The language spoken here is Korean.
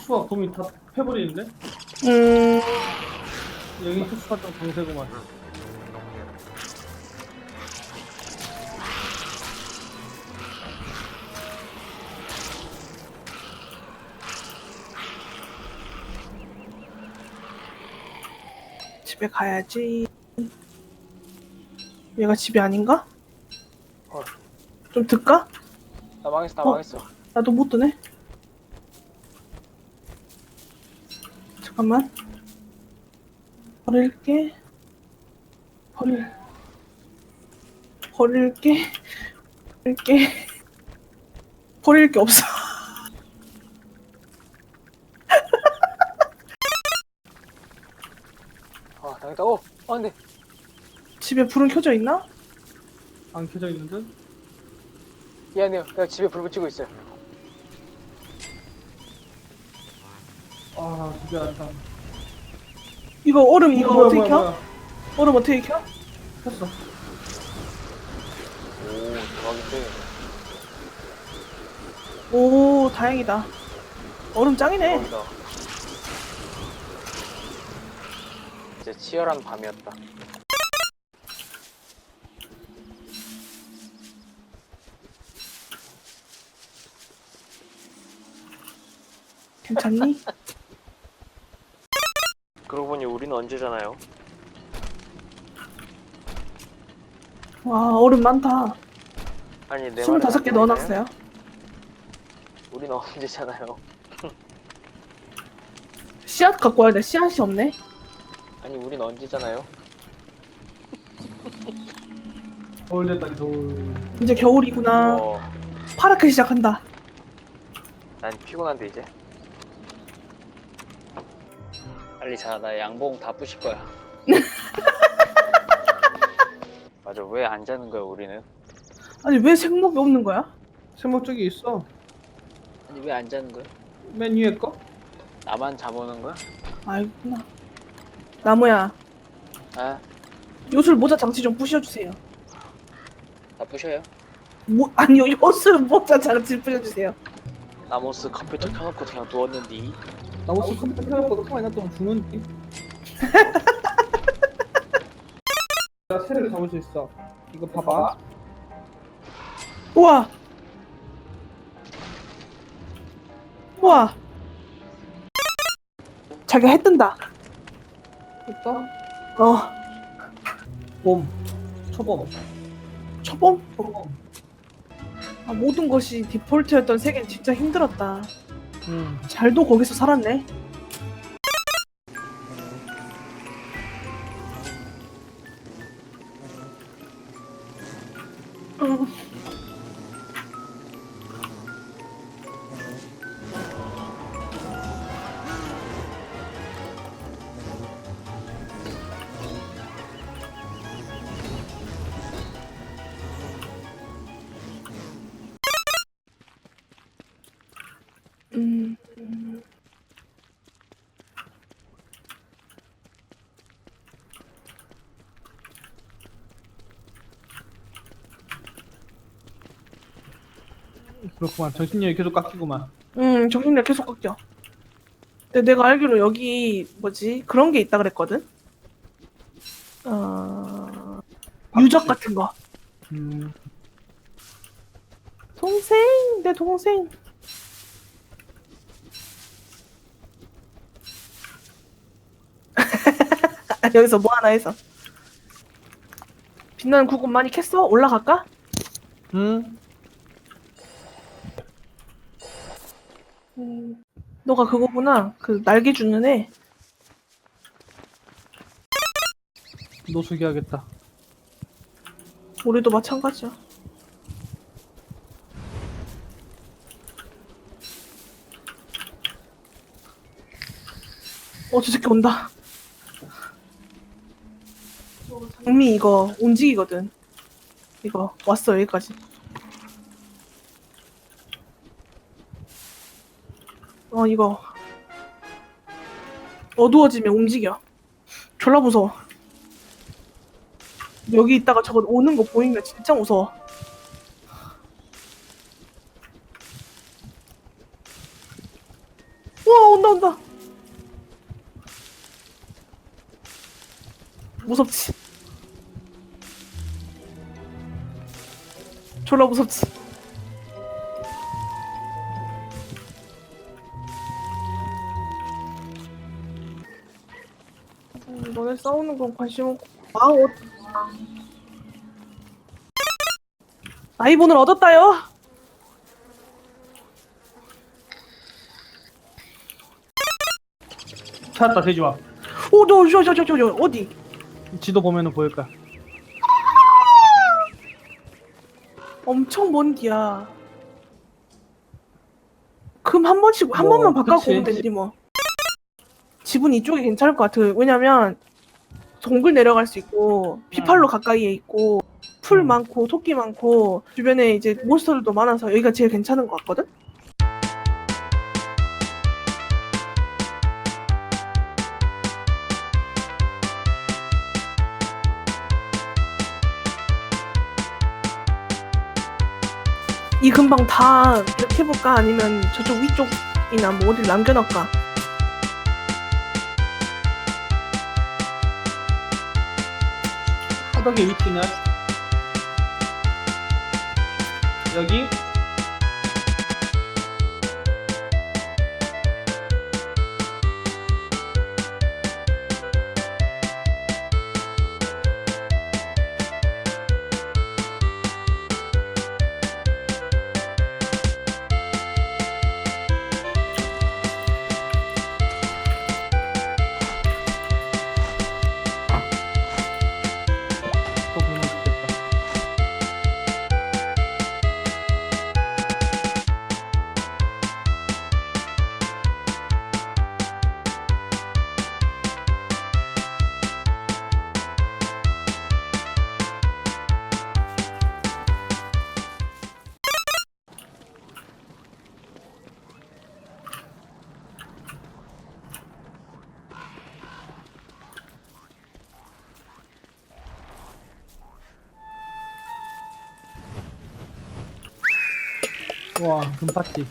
특수가 곰이 다 패버리는데? 음, 여기 특수가 좀 강세구만. 집에 가야지. 얘가 집이 아닌가? 어. 좀 들까? 나 망했어, 나 어. 망했어. 나도 못 드네. 잠깐만. 버릴게. 버릴. 버릴게. 버릴게. 버릴 게 없어. 아, 당했다. 어, 아, 근데 집에 불은 켜져 있나? 안 켜져 있는 듯? 미안해요. 내가 집에 불 붙이고 있어요. 아, 집에 안 타. 이거 얼음 이거 뭐야, 어떻게 뭐야, 켜? 뭐야. 얼음 어떻게 켜? 켰어. 오, 대박인데. 오 다행이다. 얼음 짱이네. 대박이다. 이제 치열한 밤이었다. 괜찮니? 그러고 보니 우리는 언제잖아요. 와 얼음 많다. 아니, 내 말은 25개 안 들리나요? 넣어놨어요. 우리는 언제잖아요. 씨앗 갖고 와야 돼. 씨앗이 없네. 아니, 우린 언제잖아요. 겨울 됐다, 겨울. 이제 겨울이구나. 어, 파랗게 시작한다. 난 피곤한데 이제. 빨리 자, 나 양봉 다 부실 거야. 맞아, 왜 안 자는 거야 우리는? 아니 왜 생목이 없는 거야? 세모 쪽에 있어. 아니 왜 안 자는 거야? 맨 위에 거? 나만 잠오는 거야? 알구나. 나무야, 아, 요술 모자 장치 좀 부셔주세요. 다 부셔요. 뭐 아니요, 요술 모자 장치 부셔주세요. 나모스 컴퓨터 켜놓고 그냥 누웠는데 나 혹시 컴퓨터 켜놓고 가만히 놔두면 죽는디? 나 새를 잡을 수 있어. 이거 봐봐. 우와, 우와. 자기가 해 뜬다. 됐다? 어, 봄. 초봄. 초봄? 초봄. 아, 모든 것이 디폴트였던 세계는 진짜 힘들었다. 응. 잘도 거기서 살았네. 그렇구만. 정신력이 계속 깎이구만. 음, 정신력 계속 깎여. 근데 내가 알기로 여기 뭐지 그런 게 있다 그랬거든. 어, 유적 같은 거. 음. 동생, 내 동생. 여기서 뭐 하나 해서. 빛나는 구급 많이 캤어? 올라갈까? 응? 음, 너가 그거구나. 그 날개 주는 애. 노숙이 하겠다. 우리도 마찬가지야. 어, 저 새끼 온다. 장미 이거 움직이거든. 이거 왔어 여기까지. 어 이거 어두워지면 움직여. 졸라 무서워. 여기 있다가 저거 오는 거 보이면 진짜 무서워. 우와 온다 온다 무섭지 졸라 무섭지 음, 너네 싸우는 건 관심 없고 아우 아이본을 얻었다요 찾았다 돼지와 오저 저 저 저 저 저, 어디 지도 보면은 보일 거야 엄청 먼 뒤야. 금 한 번씩 한 뭐, 번만 바꿔고 그치. 오면 되지 뭐. 집은 이쪽이 괜찮을 것 같아. 왜냐면 동굴 내려갈 수 있고 비팔로 가까이에 있고 풀 음. 많고 토끼 많고 주변에 이제 몬스터들도 많아서 여기가 제일 괜찮은 것 같거든. 이 근방 다 이렇게 해볼까? 아니면 저쪽 위쪽이나 뭐 어디 남겨놓을까? 화덕의 위치는 여기 와 금파티